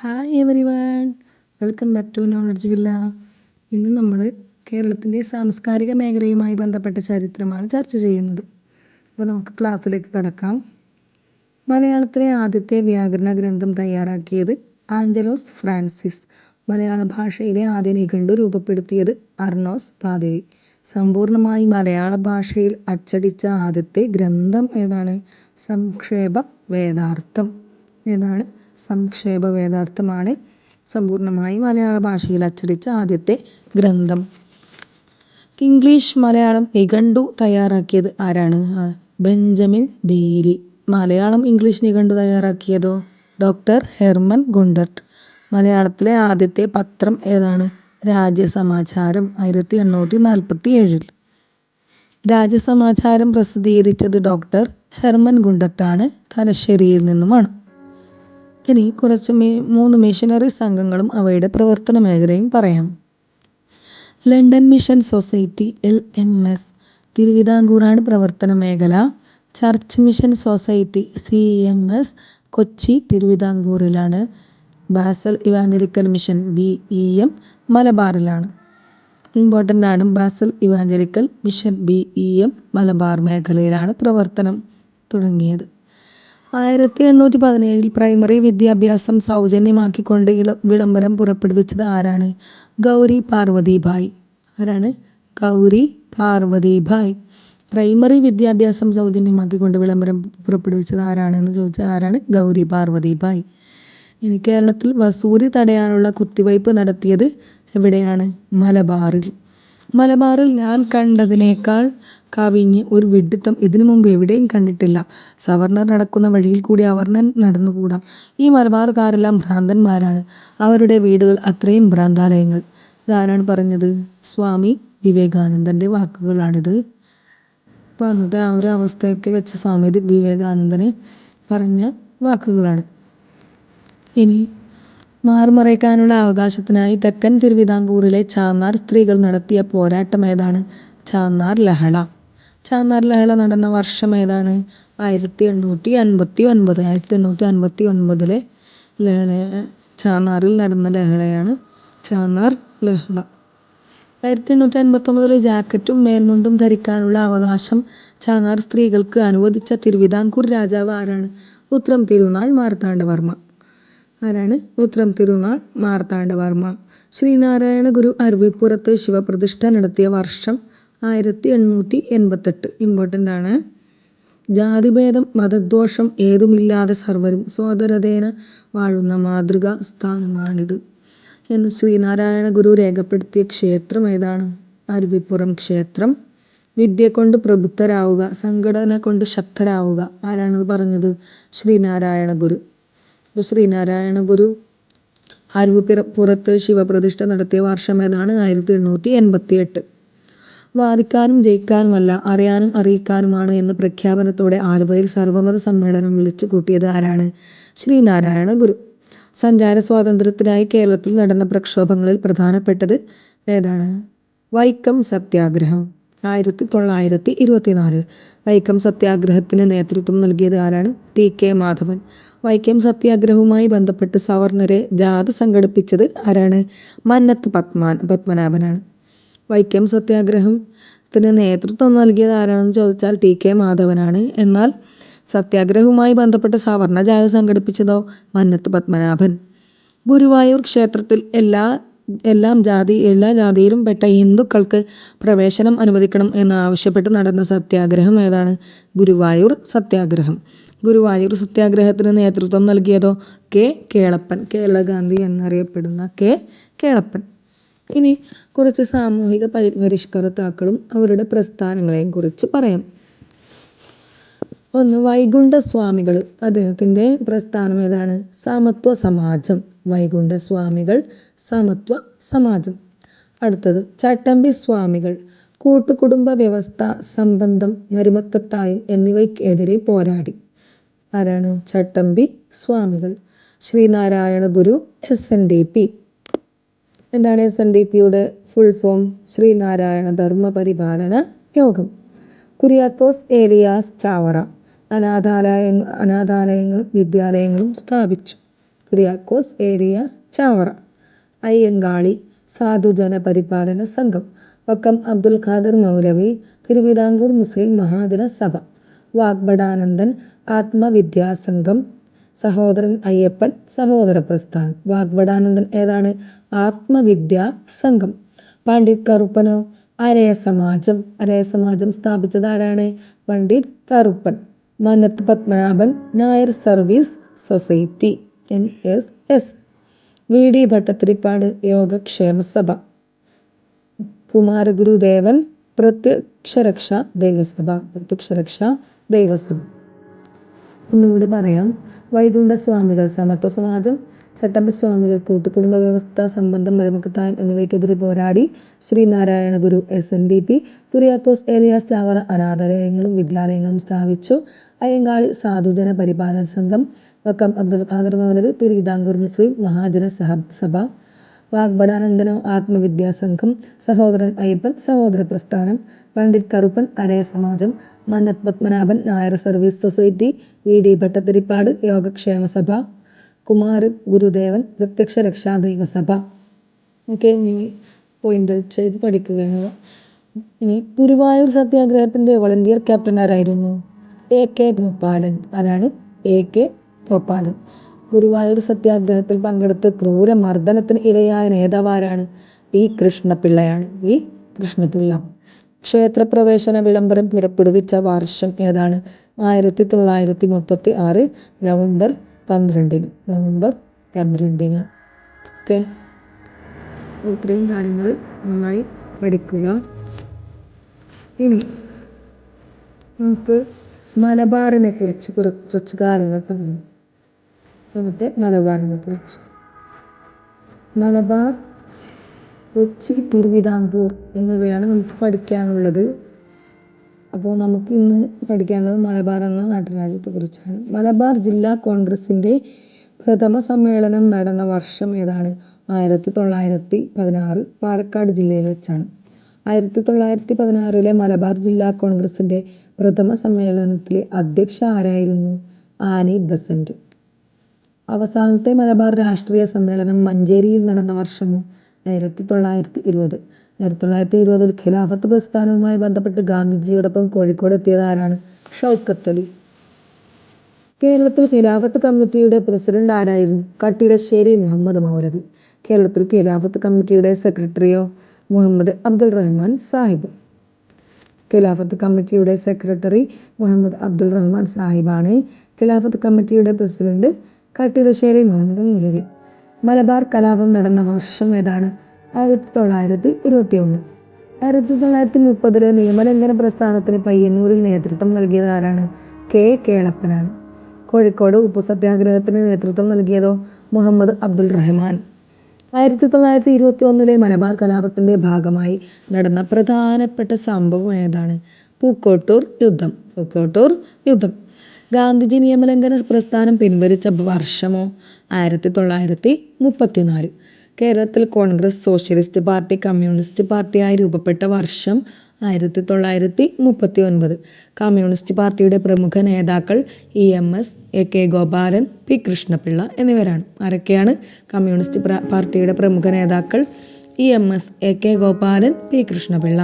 Hi everyone welcome back to knowledge villa ഇന്ന് നമ്മൾ കേരളത്തിന്റെ സാംസ്കാരിക മേഖലയുമായി ബന്ധപ്പെട്ട ചരിത്രമാണ് ചർച്ച ചെയ്യുന്നത്. അപ്പോൾ നമുക്ക് ക്ലാസ്സിലേക്ക് കടക്കാം. മലയാളത്തിലെ ആദ്യത്തെ വ്യാകരണ ഗ്രന്ഥം തയ്യാറാക്കിയത് ആഞ്ചലോസ് ഫ്രാൻസിസ്. മലയാള ഭാഷയിലെ ആദ്യ നിഘണ്ടു രൂപപ്പെടുത്തിയത് അർണോസ് പാതിരി. സമ്പൂർണമായി മലയാള ഭാഷയിൽ അച്ചടിച്ച ആദ്യത്തെ ഗ്രന്ഥം ഏതാണ്? സംക്ഷേപ വേദാർത്ഥം. ഏതാണ്? സംക്ഷേപ വേദാർത്ഥമാണ് സമ്പൂർണമായി മലയാള ഭാഷയിൽ അച്ചടിച്ച ആദ്യത്തെ ഗ്രന്ഥം. ഇംഗ്ലീഷ് മലയാളം നിഘണ്ടു തയ്യാറാക്കിയത് ആരാണ്? Benjamin Bailey. മലയാളം ഇംഗ്ലീഷ് നിഘണ്ടു തയ്യാറാക്കിയതോ? Doctor Hermann Gundert. മലയാളത്തിലെ ആദ്യത്തെ പത്രം ഏതാണ്? രാജ്യസമാചാരം ആയിരത്തി എണ്ണൂറ്റി നാൽപ്പത്തി ഏഴിൽ രാജ്യസമാചാരം പ്രസിദ്ധീകരിച്ചത് ഡോക്ടർ ഹെർമൻ ഗുണ്ടർട്ടാണ്. തലശ്ശേരിയിൽ നിന്നുമാണ്. ഇനി കുറച്ച് മൂന്ന് മിഷനറി സംഘങ്ങളും അവയുടെ പ്രവർത്തന മേഖലയും പറയാം. London mission society L M S തിരുവിതാംകൂറാണ് പ്രവർത്തന മേഖല. Church mission society C M S Kochi തിരുവിതാംകൂറിലാണ്. Basel evangelical mission B E M മലബാറിലാണ്. Important ആണ് Basel evangelical mission B E M Malabar മേഖലയിലാണ് പ്രവർത്തനം തുടങ്ങിയത്. ആയിരത്തി എണ്ണൂറ്റി പതിനേഴിൽ പ്രൈമറി വിദ്യാഭ്യാസം സൗജന്യമാക്കിക്കൊണ്ട് വിളംബരം പുറപ്പെടുവിച്ചത് ആരാണ്? ഗൗരി പാർവതിഭായ് ആരാണ്? ഗൗരി പാർവതിഭായ് പ്രൈമറി വിദ്യാഭ്യാസം സൗജന്യമാക്കിക്കൊണ്ട് വിളംബരം പുറപ്പെടുവിച്ചത് ആരാണെന്ന് ചോദിച്ചാൽ ആരാണ്? ഗൗരി പാർവതിഭായ് ഇനി കേരളത്തിൽ വസൂരി തടയാനുള്ള കുത്തിവയ്പ്പ് നടത്തിയത് എവിടെയാണ്? മലബാറിൽ. മലബാറിൽ ഞാൻ കണ്ടതിനേക്കാൾ കവിഞ്ഞ് ഒരു വിഡ്ഢിത്തം ഇതിനു മുമ്പ് എവിടെയും കണ്ടിട്ടില്ല. സവർണർ നടക്കുന്ന വഴിയിൽ കൂടി അവർണൻ നടന്നുകൂടാ. ഈ മലബാറുകാരെല്ലാം ഭ്രാന്തന്മാരാണ്. അവരുടെ വീടുകൾ അത്രയും ഭ്രാന്താലയങ്ങൾ. ഇതാരാണ് പറഞ്ഞത്? സ്വാമി വിവേകാനന്ദന്റെ വാക്കുകളാണിത്. അന്നത്തെ ആ ഒരു അവസ്ഥയൊക്കെ വെച്ച് സ്വാമി വിവേകാനന്ദന് പറഞ്ഞ വാക്കുകളാണ്. ഇനി മാറുമറയ്ക്കാനുള്ള അവകാശത്തിനായി തെക്കൻ തിരുവിതാംകൂറിലെ ചാന്നാർ സ്ത്രീകൾ നടത്തിയ പോരാട്ടം ഏതാണ്? ചാന്നാർ ലഹള. ചാന്നാർ ലഹള നടന്ന വർഷം ഏതാണ്? ആയിരത്തി എണ്ണൂറ്റി അൻപത്തി ഒൻപത് ആയിരത്തി എണ്ണൂറ്റി അൻപത്തി ഒൻപതിലെ ലഹള ചാന്നാറിൽ നടന്ന ലഹളയാണ് ചാന്നാർ ലഹള. ആയിരത്തി എണ്ണൂറ്റി അൻപത്തൊമ്പതിൽ ജാക്കറ്റും മേൽമുണ്ടും ധരിക്കാനുള്ള അവകാശം ചാന്നാർ സ്ത്രീകൾക്ക് അനുവദിച്ച തിരുവിതാംകൂർ രാജാവ് ആരാണ്? ഉത്രം തിരുനാൾ മാർത്താണ്ഡവർമ്മ. ആരാണ്? ഉത്രം തിരുനാൾ മാർത്താണ്ഡവർമ്മ. ശ്രീനാരായണ ഗുരു അരുവിപ്പുറത്ത് ശിവപ്രതിഷ്ഠ നടത്തിയ വർഷം ആയിരത്തി എണ്ണൂറ്റി എൺപത്തെട്ട് ഇമ്പോർട്ടന്റ് ആണ്. ജാതിഭേദം മതദ്വേഷം ഏതുമില്ലാതെ സർവരും സോദരതേന വാഴുന്ന മാതൃകാ സ്ഥാനമാണിത്. എന്ന് ശ്രീനാരായണ ഗുരു രേഖപ്പെടുത്തിയ ക്ഷേത്രം ഏതാണ്? അരുവിപ്പുറം ക്ഷേത്രം. വിദ്യ കൊണ്ട് പ്രബുദ്ധരാവുക സംഘടന കൊണ്ട് ശക്തരാവുക ആരാണത് പറഞ്ഞത്? ശ്രീനാരായണ ഗുരു. അപ്പോൾ ശ്രീനാരായണ ഗുരു അരുവിപ്പുറ പുറത്ത് ശിവപ്രതിഷ്ഠ നടത്തിയ വർഷം ഏതാണ്? ആയിരത്തി എണ്ണൂറ്റി എൺപത്തി എട്ട് വാദിക്കാനും ജയിക്കാനുമല്ല അറിയാനും അറിയിക്കാനുമാണ് എന്ന പ്രഖ്യാപനത്തോടെ ആലുവയിൽ സർവമത സമ്മേളനം വിളിച്ചു കൂട്ടിയത് ആരാണ്? ശ്രീനാരായണ ഗുരു. സഞ്ചാര സ്വാതന്ത്ര്യത്തിനായി കേരളത്തിൽ നടന്ന പ്രക്ഷോഭങ്ങളിൽ പ്രധാനപ്പെട്ടത് ഏതാണ്? വൈക്കം സത്യാഗ്രഹം. ആയിരത്തി തൊള്ളായിരത്തി ഇരുപത്തിനാല് വൈക്കം സത്യാഗ്രഹത്തിന് നേതൃത്വം നൽകിയത് ആരാണ്? T K Madhavan. വൈക്കം സത്യാഗ്രഹവുമായി ബന്ധപ്പെട്ട് സവർണരെ ജാഥ സംഘടിപ്പിച്ചത് ആരാണ്? മന്നത്ത് പത്മാൻ പത്മനാഭനാണ്. വൈക്കം സത്യാഗ്രഹത്തിന് നേതൃത്വം നൽകിയത് ആരാണെന്ന് ചോദിച്ചാൽ ടി കെ മാധവനാണ്. എന്നാൽ സത്യാഗ്രഹവുമായി ബന്ധപ്പെട്ട് സവർണ ജാഥ സംഘടിപ്പിച്ചതോ മന്നത്ത് പത്മനാഭൻ. ഗുരുവായൂർ ക്ഷേത്രത്തിൽ എല്ലാ എല്ലാം ജാതി എല്ലാ ജാതിയിലും പെട്ട ഹിന്ദുക്കൾക്ക് പ്രവേശനം അനുവദിക്കണം എന്ന് ആവശ്യപ്പെട്ട് നടന്ന സത്യാഗ്രഹം ഏതാണ്? ഗുരുവായൂർ സത്യാഗ്രഹം. ഗുരുവായൂർ സത്യാഗ്രഹത്തിന് നേതൃത്വം നൽകിയതോ? കെ. കേളപ്പൻ. കേരളഗാന്ധി എന്നറിയപ്പെടുന്ന കെ. കേളപ്പൻ. ഇനി കുറച്ച് സാമൂഹിക പരി പരിഷ്കർത്താക്കളും അവരുടെ പ്രസ്ഥാനങ്ങളെയും കുറിച്ച് പറയാം. ഒന്ന് വൈകുണ്ഠസ്വാമികൾ. അദ്ദേഹത്തിന്റെ പ്രസ്ഥാനം ഏതാണ്? സമത്വ സമാജം. വൈകുണ്ഠസ്വാമികൾ സമത്വ സമാജം. അടുത്തത് ചട്ടമ്പി സ്വാമികൾ. കൂട്ടുകുടുംബ വ്യവസ്ഥ സംബന്ധം മരുമക്കത്തായും എന്നിവയ്ക്കെതിരെ പോരാടി. ആരാണ്? Chattampi Swamikal. Sreenarayana Guru S N D P. എന്താണ് എസ് എൻ ഡി പിയുടെ ഫുൾ ഫോം ശ്രീനാരായണ ധർമ്മ പരിപാലന യോഗം. കുര്യാക്കോസ് ഏലിയാസ് ചാവറ. അനാഥാലയ അനാഥാലയങ്ങളും വിദ്യാലയങ്ങളും സ്ഥാപിച്ചു. കുര്യാക്കോസ് ഏലിയാസ് ചാവറ. അയ്യങ്കാളി സാധുജന പരിപാലന സംഘം. വക്കം അബ്ദുൽ ഖാദർ മൗലവി തിരുവിതാംകൂർ മുസ്ലിം മഹാജന സഭ. വാഗ്ബടാനന്ദൻ ആത്മവിദ്യാസംഘം സഹോദരൻ അയ്യപ്പൻ സഹോദര പ്രസ്ഥാനം വാഗ്ഭടാനന്ദൻ ഏതാണ്? ആത്മവിദ്യാ സംഘം. പണ്ഡിറ്റ് കറുപ്പനോ? അരയ സമാജം. അരയ സമാജം സ്ഥാപിച്ചത് ആരാണ്? Pandit Karuppan. Mannath Padmanabhan Nair service society N S S. V D Bhattathiripad Yogakshema Sabha. Kumaragurudevan പ്രത്യക്ഷരക്ഷ Daivasabha. പ്രത്യക്ഷരക്ഷ ദൈവസഭ. ഒന്നുകൂടി പറയാം. വൈകുണ്ഠ സ്വാമികൾ സമത്വ സമാജം ചട്ടമ്പി സ്വാമികൾ കൂട്ടുകുടുംബ വ്യവസ്ഥ സംബന്ധം മരുമക്കത്തായം എന്നിവയ്ക്കെതിരെ പോരാടി Sreenarayana Guru S N D P Kuriakose Elias Chavara അനാഥാലയങ്ങളും വിദ്യാലയങ്ങളും സ്ഥാപിച്ചു. അയ്യങ്കാളി സാധുജന പരിപാലന സംഘം വക്കം അബ്ദുൽ ഖാദർ ഭവനത് തിരുവിതാംകൂർ മുസ്ലിം മഹാജന സഹ സഭ വാഗ്ബടാനന്ദനോ Atmavidya Sangham Sahodaran Ayyappan Sahodara Prasthanam Pandit Karuppan Araya Samajam Mannath Padmanabhan Nair service society V D Bhattathiripad Yogakshema Sabha Kumar ഗുരുദേവൻ പ്രത്യക്ഷ രക്ഷാ ദൈവസഭ ഓക്കെ ഇനി പോയിന്റ് ചെയ്ത് പഠിക്കുകയാണ്. ഇനി ഗുരുവായൂർ സത്യാഗ്രഹത്തിന്റെ വളണ്ടിയർ ക്യാപ്റ്റൻ ആരായിരുന്നു? A K Gopalan. ആരാണ്? A K Gopalan. ഗുരുവായൂർ സത്യാഗ്രഹത്തിൽ പങ്കെടുത്ത് ക്രൂര മർദ്ദനത്തിന് ഇരയായ നേതാവാരാണ് വി കൃഷ്ണപിള്ളയാണ്. വി കൃഷ്ണപിള്ള. ക്ഷേത്രപ്രവേശന വിളംബരം പുറപ്പെടുവിച്ച വർഷം ഏതാണ്? ആയിരത്തി തൊള്ളായിരത്തി മുപ്പത്തി ആറ് നവംബർ പന്ത്രണ്ടിന്. നവംബർ പന്ത്രണ്ടിന്. ഓക്കെ ഇത്രയും കാര്യങ്ങൾ നന്നായി പഠിക്കുക. ഇനി നമുക്ക് മലബാറിനെ കുറിച്ച് കുറച്ച് കാര്യങ്ങൾ പറഞ്ഞു. എന്നിട്ട് മലബാറിനെ കുറിച്ച് മലബാർ കൊച്ചി തിരുവിതാംകൂർ എന്നിവയാണ് നമുക്ക് പഠിക്കാനുള്ളത്. അപ്പോൾ നമുക്ക് ഇന്ന് പഠിക്കാനുള്ളത് മലബാർ എന്ന നാട്ടുരാജ്യത്തെ കുറിച്ചാണ്. മലബാർ ജില്ലാ കോൺഗ്രസിന്റെ പ്രഥമ സമ്മേളനം നടന്ന വർഷം ഏതാണ്? ആയിരത്തി തൊള്ളായിരത്തി പതിനാറ് പാലക്കാട് ജില്ലയിൽ വെച്ചാണ്. ആയിരത്തി തൊള്ളായിരത്തി പതിനാറിലെ മലബാർ ജില്ലാ കോൺഗ്രസിന്റെ പ്രഥമ സമ്മേളനത്തിലെ അധ്യക്ഷ ആരായിരുന്നു? ആനി ബസന്റ് അവസാനത്തെ മലബാർ രാഷ്ട്രീയ സമ്മേളനം മഞ്ചേരിയിൽ നടന്ന വർഷം ആയിരത്തി തൊള്ളായിരത്തി ഇരുപത്. ആയിരത്തി തൊള്ളായിരത്തി ഇരുപതിൽ ഖിലാഫത്ത് പ്രസ്ഥാനവുമായി ബന്ധപ്പെട്ട് ഗാന്ധിജിയോടൊപ്പം കോഴിക്കോട് എത്തിയത് ആരാണ്? ഷൗക്കത്ത് അലി. കേരളത്തിൽ ഖിലാഫത്ത് കമ്മിറ്റിയുടെ പ്രസിഡന്റ് ആരായിരുന്നു? കട്ടിലശ്ശേരി മുഹമ്മദ് മൗലവി. കേരളത്തിൽ ഖിലാഫത്ത് കമ്മിറ്റിയുടെ സെക്രട്ടറിയോ മുഹമ്മദ് അബ്ദുൾ റഹ്മാൻ സാഹിബ്. ഖിലാഫത്ത് കമ്മിറ്റിയുടെ സെക്രട്ടറി മുഹമ്മദ് അബ്ദുൾ റഹ്മാൻ സാഹിബാണ്. ഖിലാഫത്ത് കമ്മിറ്റിയുടെ പ്രസിഡന്റ് കട്ടിലശ്ശേരി മൗലവി മലബാർ കലാപം നടന്ന വർഷം ഏതാണ്? ആയിരത്തി തൊള്ളായിരത്തി ഇരുപത്തി ഒന്ന് ആയിരത്തി തൊള്ളായിരത്തി മുപ്പതിലെ നിയമലംഘന പ്രസ്ഥാനത്തിന് പയ്യന്നൂരിൽ നേതൃത്വം നൽകിയത് ആരാണ്? കെ. കേളപ്പനാണ്. കോഴിക്കോട് ഉപ്പു സത്യാഗ്രഹത്തിന് നേതൃത്വം നൽകിയതോ മുഹമ്മദ് അബ്ദുൾ റഹ്മാൻ. ആയിരത്തി തൊള്ളായിരത്തി ഇരുപത്തി ഒന്നിലെ മലബാർ കലാപത്തിന്റെ ഭാഗമായി നടന്ന പ്രധാനപ്പെട്ട സംഭവം ഏതാണ്? പൂക്കോട്ടൂർ യുദ്ധം. പൂക്കോട്ടൂർ യുദ്ധം. ഗാന്ധിജി നിയമലംഘന പ്രസ്ഥാനം പിൻവലിച്ച വർഷമോ? ആയിരത്തി തൊള്ളായിരത്തി മുപ്പത്തിനാല് കേരളത്തിൽ കോൺഗ്രസ് സോഷ്യലിസ്റ്റ് പാർട്ടി കമ്മ്യൂണിസ്റ്റ് പാർട്ടിയായി രൂപപ്പെട്ട വർഷം ആയിരത്തി തൊള്ളായിരത്തി മുപ്പത്തി ഒൻപത് കമ്മ്യൂണിസ്റ്റ് പാർട്ടിയുടെ പ്രമുഖ നേതാക്കൾ E M S A K Gopalan P Krishnapillai എന്നിവരാണ്. ആരൊക്കെയാണ് കമ്മ്യൂണിസ്റ്റ് പാർട്ടിയുടെ പ്രമുഖ നേതാക്കൾ? E M S A K Gopalan P Krishnapillai.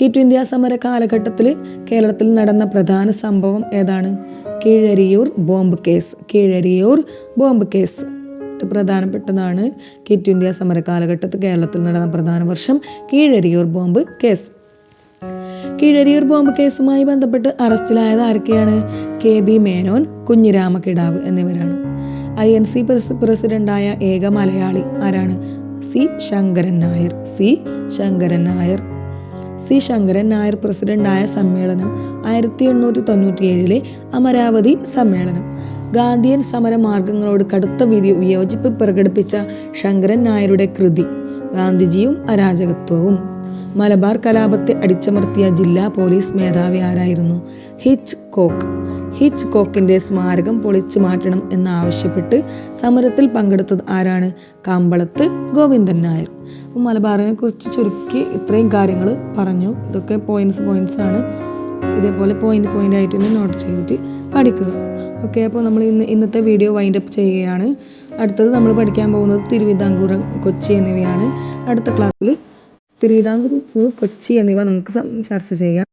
Quit India സമര കാലഘട്ടത്തിൽ കേരളത്തിൽ നടന്ന പ്രധാന സംഭവം ഏതാണ്? Keezhariyur bomb case. Keezhariyur bomb case. പ്രധാനപ്പെട്ടതാണ്. കിറ്റ് ഇന്ത്യ സമര കാലഘട്ടത്തിൽ കേരളത്തിൽ നടന്ന പ്രധാന വർഷം Keezhariyur bomb case. Keezhariyur bomb കേസുമായി ബന്ധപ്പെട്ട് അറസ്റ്റിലായത് ആരൊക്കെയാണ്? കെ ബി മേനോൻ കുഞ്ഞിരാമ കിടാവ് എന്നിവരാണ്. ഐ എൻ സി പ്രസിഡന്റായ ഏക മലയാളി ആരാണ്? C Sankaran Nair. C Sankaran Nair. C Sankaran Nair പ്രസിഡന്റായ സമ്മേളനം ആയിരത്തി എണ്ണൂറ്റി തൊണ്ണൂറ്റി ഏഴിലെ അമരാവതി സമ്മേളനം. ഗാന്ധിയൻ സമരമാർഗങ്ങളോട് കടുത്ത വിയോജിപ്പ് പ്രകടിപ്പിച്ച ശങ്കരൻ നായരുടെ കൃതി ഗാന്ധിജിയും അരാജകത്വവും. മലബാർ കലാപത്തെ അടിച്ചമർത്തിയ ജില്ലാ പോലീസ് മേധാവി ആരായിരുന്നു? Hitch coke. ഹിച്ച് കോക്കിന്റെ സ്മാരകം പൊളിച്ചു മാറ്റണം എന്നാവശ്യപ്പെട്ട് സമരത്തിൽ പങ്കെടുത്തത് ആരാണ്? കമ്പളത്ത് ഗോവിന്ദൻ നായർ. മലബാറിനെ കുറിച്ച് ചുരുക്കി ഇത്രയും കാര്യങ്ങൾ പറഞ്ഞു. ഇതൊക്കെ പോയിന്റ്സ് പോയിന്റ്സ് ആണ്. ഇതേപോലെ പോയിന്റ് പോയിന്റ് ആയിട്ട് തന്നെ നോട്ട് ചെയ്തിട്ട് പഠിക്കുക. ഓക്കെ അപ്പോൾ നമ്മൾ ഇന്ന് ഇന്നത്തെ വീഡിയോ വൈൻഡ് അപ്പ് ചെയ്യുകയാണ്. അടുത്തത് നമ്മൾ പഠിക്കാൻ പോകുന്നത് തിരുവിതാംകൂർ കൊച്ചി എന്നിവയാണ്. അടുത്ത ക്ലാസ്സിൽ തിരുവിതാംകൂർ കൊച്ചി എന്നിവ നമുക്ക് ചർച്ച ചെയ്യാം.